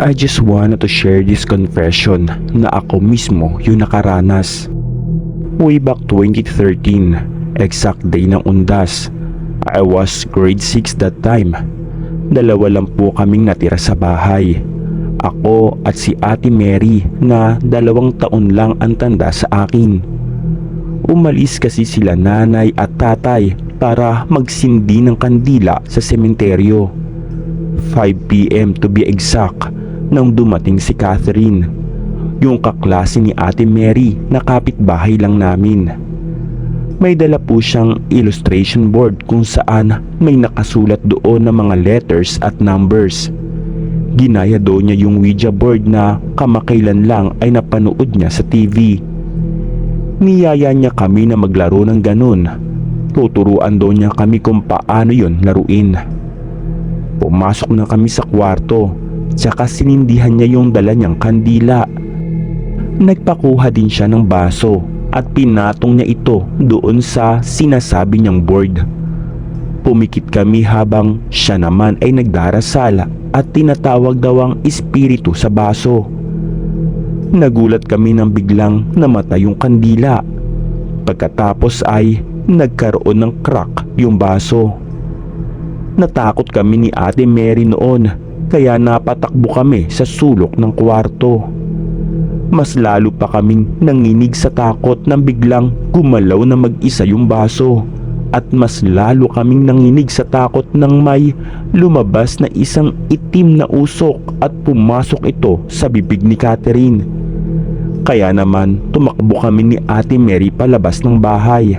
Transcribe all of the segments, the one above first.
I just wanted to share this confession na ako mismo yung nakaranas. Way back 2013, exact day ng undas, I was grade 6 that time. Dalawa lang po kaming natira sa bahay. Ako at si Ate Mary na dalawang taon lang ang tanda sa akin. Umalis kasi sila nanay at tatay para magsindi ng kandila sa sementeryo. 5pm to be exact nang dumating si Catherine. Yung kaklase ni Ate Mary na kapitbahay lang namin. May dala po siyang illustration board kung saan may nakasulat doon ng mga letters at numbers. Ginaya doon niya yung Ouija board na kamakailan lang ay napanood niya sa TV. Niyaya niya kami na maglaro ng ganun. Tuturuan daw niya kami kung paano yon laruin. Pumasok na kami sa kwarto tsaka sinindihan niya yung dala niyang kandila. Nagpakuha din siya ng baso at pinatong niya ito doon sa sinasabi niyang board. Pumikit kami habang siya naman ay nagdarasal at tinatawag daw ang espiritu sa baso. Nagulat kami nang biglang namatay yung kandila. Pagkatapos ay nagkaroon ng crack yung baso. Natakot kami ni Ate Mary noon kaya napatakbo kami sa sulok ng kwarto. Mas lalo pa kaming nanginig sa takot nang biglang gumalaw na mag-isa yung baso at mas lalo kaming nanginig sa takot nang may lumabas na isang itim na usok at pumasok ito sa bibig ni Catherine. Kaya naman tumakbo kami ni Ate Mary palabas ng bahay.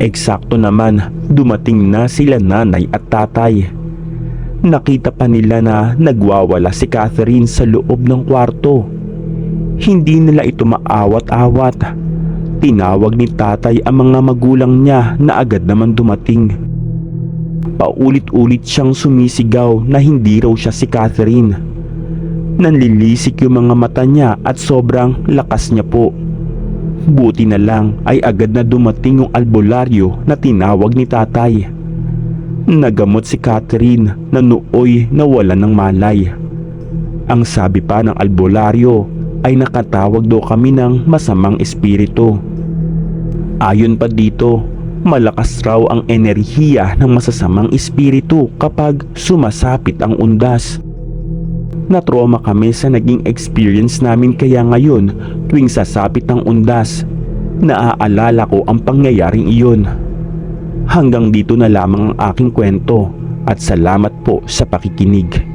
Eksakto naman dumating na sila nanay at tatay. Nakita pa nila na nagwawala si Catherine sa loob ng kwarto. Hindi nila ito maawat-awat. Tinawag ni tatay ang mga magulang niya na agad naman dumating. Paulit-ulit siyang sumisigaw na hindi raw siya si Catherine. Nanlilisik yung mga mata niya at sobrang lakas niya po. Buti na lang ay agad na dumating yung albularyo na tinawag ni tatay. Nagamot si Catherine na nooy nawala ng malay. Ang sabi pa ng albularyo ay nakatawag daw kami ng masamang espiritu. Ayon pa dito, malakas raw ang enerhiya ng masasamang espiritu kapag sumasapit ang undas. Natroma kami sa naging experience namin kaya ngayon tuwing sasapit ang undas, naaalala ko ang pangyayaring iyon. Hanggang dito na lamang ang aking kwento at salamat po sa pakikinig.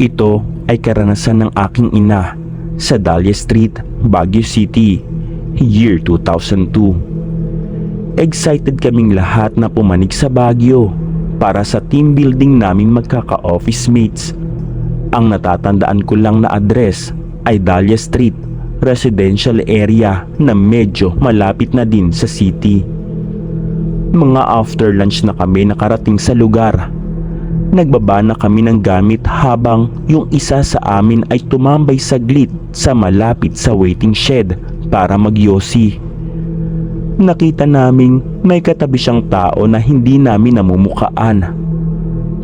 Ito ay karanasan ng aking ina sa Dahlia Street, Baguio City, year 2002. Excited kaming lahat na pumanig sa Baguio para sa team building naming magkaka-office mates. Ang natatandaan ko lang na address ay Dahlia Street, residential area na medyo malapit na din sa city. Mga after lunch na kami nakarating sa lugar Nagbaba na kami ng gamit habang yung isa sa amin ay tumambay saglit sa malapit sa waiting shed para magyosi. Nakita naming may katabi siyang tao na hindi namin namumukaan.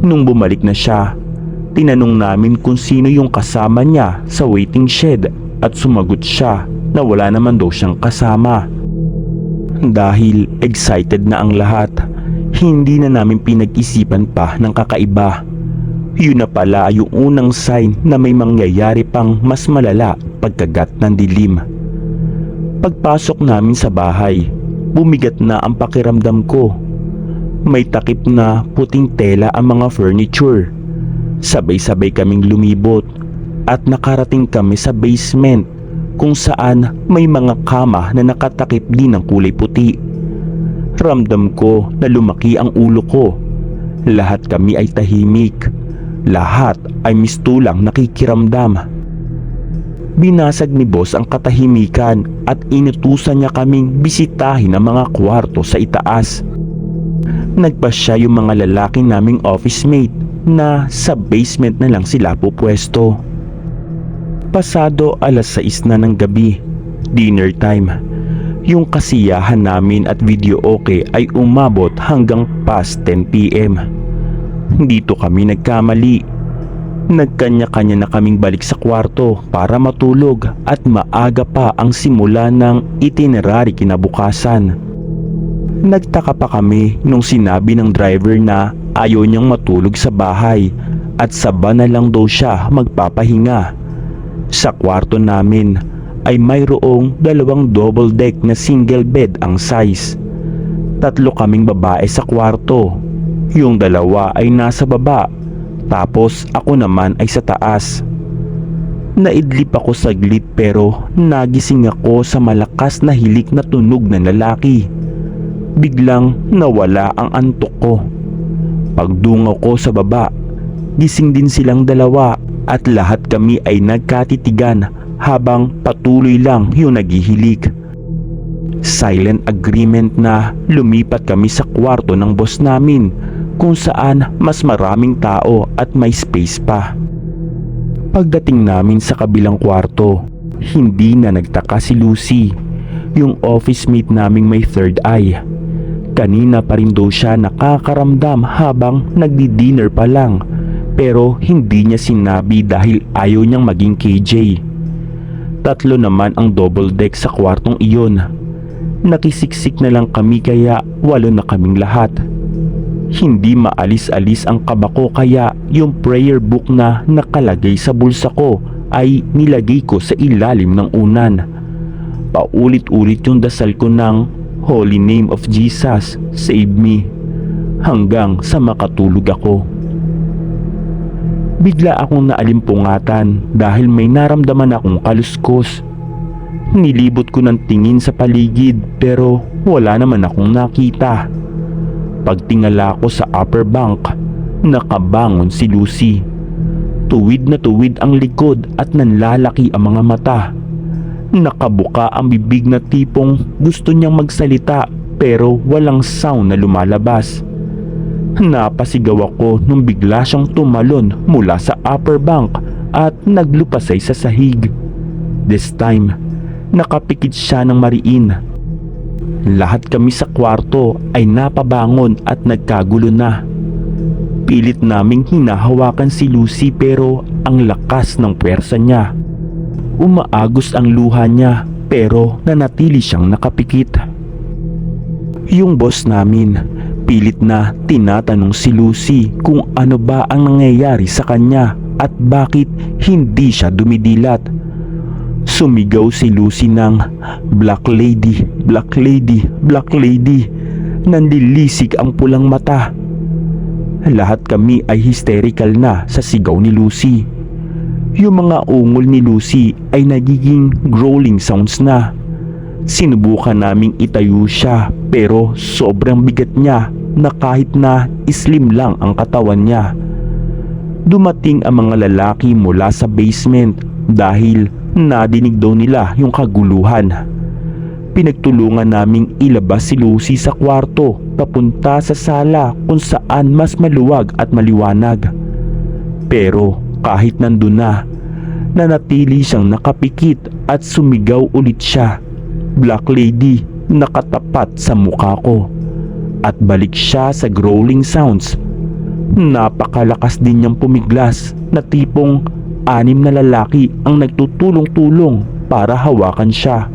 Nung bumalik na siya, tinanong namin kung sino yung kasama niya sa waiting shed at sumagot siya na wala naman daw siyang kasama. Dahil excited na ang lahat, hindi na namin pinag-isipan pa ng kakaiba. Yun na pala yung unang sign na may mangyayari pang mas malala pagkagat ng dilim. Pagpasok namin sa bahay, bumigat na ang pakiramdam ko. May takip na puting tela ang mga furniture. Sabay-sabay kaming lumibot at nakarating kami sa basement kung saan may mga kama na nakatakip din ng kulay puti. Ramdam ko na lumaki ang ulo ko. Lahat kami ay tahimik. Lahat ay mistulang nakikiramdam. Binasag ni boss ang katahimikan at inutusan niya kaming bisitahin ang mga kwarto sa itaas. Nagpa siya yung mga lalaki naming office mate na sa basement na lang sila pupwesto. Pasado alas 6 na ng gabi, dinner time. Yung kasiyahan namin at video okay ay umabot hanggang past 10pm. Dito kami nagkamali. Nagkanya-kanya na kaming balik sa kwarto para matulog at maaga pa ang simula ng itinerary kinabukasan. Nagtaka pa kami nung sinabi ng driver na ayaw niyang matulog sa bahay at saba na lang daw siya magpapahinga. Sa kwarto namin ay mayroong dalawang double deck na single bed ang size. Tatlo kaming babae sa kwarto. Yung dalawa ay nasa baba tapos ako naman ay sa taas. Naidlip ako saglit pero nagising ako sa malakas na hilik na tunog ng lalaki. Biglang nawala ang antok ko. Pagdungaw ko sa baba, gising din silang dalawa at lahat kami ay nagkatitigan habang patuloy lang yung naghihilik. Silent agreement na lumipat kami sa kwarto ng boss namin kung saan mas maraming tao at may space pa. Pagdating namin sa kabilang kwarto, hindi na nagtaka si Lucy, yung office mate naming may third eye. Kanina pa rin daw siya nakakaramdam habang nagdi-dinner pa lang pero hindi niya sinabi dahil ayaw niyang maging KJ. Tatlo naman ang double deck sa kwartong iyon. Nakisiksik na lang kami kaya walo na kaming lahat. Hindi maalis-alis ang kaba ko kaya yung prayer book na nakalagay sa bulsa ko ay nilagay ko sa ilalim ng unan. Paulit-ulit yung dasal ko ng Holy Name of Jesus, save me hanggang sa makatulog ako. Bigla akong naalimpungatan dahil may naramdaman akong kaluskos. Nilibot ko ng tingin sa paligid pero wala naman akong nakita. Pagtingala ko sa upper bank, nakabangon si Lucy. Tuwid na tuwid ang likod at nanlalaki ang mga mata. Nakabuka ang bibig na tipong gusto niyang magsalita pero walang sound na lumalabas. Napasigaw ako nung bigla siyang tumalon mula sa upper bank at naglupasay sa sahig. This time, nakapikit siya ng mariin. Lahat kami sa kwarto ay napabangon at nagkagulo na. Pilit naming hinahawakan si Lucy pero ang lakas ng pwersa niya. Umaagos ang luha niya pero nanatili siyang nakapikit. Yung boss namin, pilit na tinatanong si Lucy kung ano ba ang nangyayari sa kanya at bakit hindi siya dumidilat. Sumigaw si Lucy ng Black Lady, Black Lady, Black Lady. Nandilisik ang pulang mata. Lahat kami ay hysterical na sa sigaw ni Lucy. Yung mga ungol ni Lucy ay nagiging growling sounds na. Sinubukan naming itayo siya pero sobrang bigat niya na kahit na islim lang ang katawan niya. Dumating ang mga lalaki mula sa basement dahil nadinig daw nila yung kaguluhan. Pinagtulungan naming ilabas si Lucy sa kwarto papunta sa sala kung saan mas maluwag at maliwanag. Pero kahit nandun na, nanatili siyang nakapikit at sumigaw ulit siya. Black Lady nakatapat sa mukha ko at balik siya sa growling sounds. Napakalakas din niyang pumiglas na tipong anim na lalaki ang nagtutulong-tulong para hawakan siya.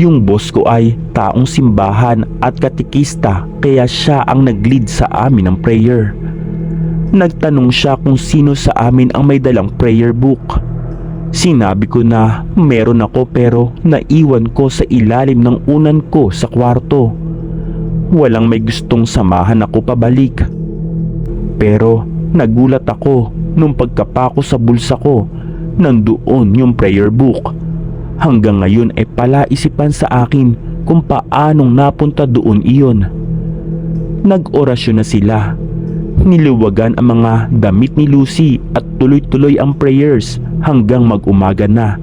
Yung boss ko ay taong simbahan at katikista kaya siya ang nag-lead sa amin ng prayer. Nagtanong siya kung sino sa amin ang may dalang prayer book. Sinabi ko na meron ako pero naiwan ko sa ilalim ng unan ko sa kwarto. Walang may gustong samahan ako pabalik. Pero nagulat ako nung pagkapako sa bulsa ko nandoon yung prayer book. Hanggang ngayon ay palaisipan sa akin kung paanong napunta doon iyon. Nag-orasyon na sila. Niluwagan ang mga damit ni Lucy at tuloy-tuloy ang prayers hanggang mag-umaga na.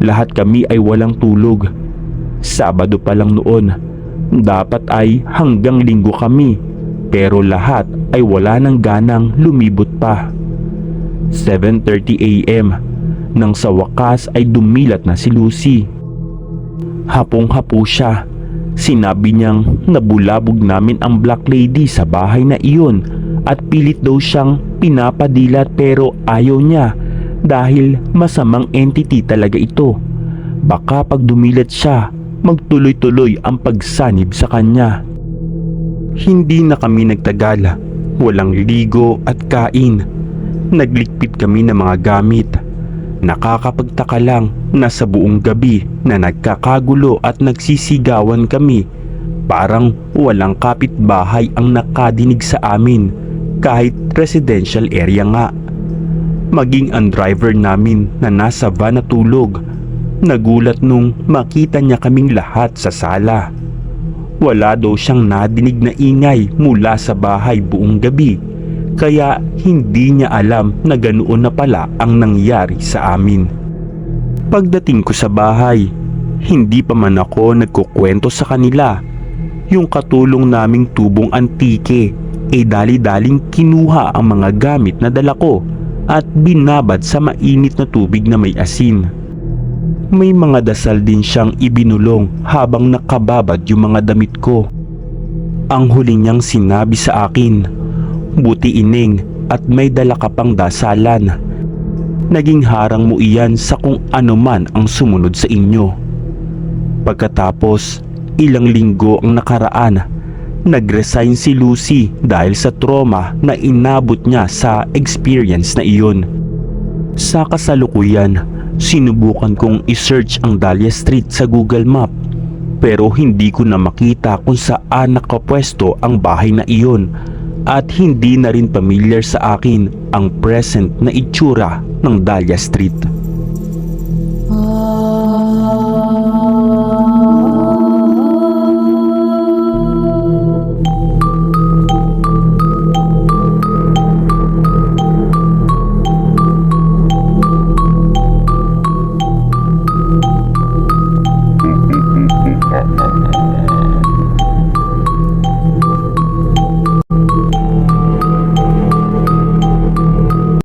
Lahat kami ay walang tulog. Sabado pa lang noon. Dapat ay hanggang linggo kami. Pero lahat ay wala nang ganang lumibot pa. 7.30 a.m. Nang sa wakas ay dumilat na si Lucy. Hapong-hapo siya. Sinabi niyang nabulabog namin ang Black Lady sa bahay na iyon at pilit daw siyang pinapadilat pero ayaw niya dahil masamang entity talaga ito. Baka pag dumilat siya, magtuloy-tuloy ang pagsanib sa kanya. Hindi na kami nagtagal. Walang ligo at kain. Naglikpit kami ng mga gamit. Nakakapagtaka lang na sa buong gabi na nagkakagulo at nagsisigawan kami. Parang walang kapitbahay ang nakadinig sa amin kahit residential area nga. Maging ang driver namin na nasa van na tulog. Nagulat nung makita niya kaming lahat sa sala. Wala daw siyang nadinig na ingay mula sa bahay buong gabi kaya hindi niya alam na ganoon na pala ang nangyari sa amin. Pagdating ko sa bahay, hindi pa man ako nagkukwento sa kanila. Yung katulong naming tubong antike ay dali-daling kinuha ang mga gamit na dala ko at binabad sa mainit na tubig na may asin. May mga dasal din siyang ibinulong habang nakababad yung mga damit ko. Ang huli niyang sinabi sa akin, Buti ining at may dala ka pang dasalan. Naging harang mo iyan sa kung ano man ang sumunod sa inyo. Pagkatapos, ilang linggo ang nakaraan, nag-resign si Lucy dahil sa trauma na inabot niya sa experience na iyon. Sa kasalukuyan, sinubukan kong isearch ang Dahlia Street sa Google Map pero hindi ko na makita kung saan nakapwesto ang bahay na iyon at hindi na rin familiar sa akin ang present na itsura ng Dahlia Street.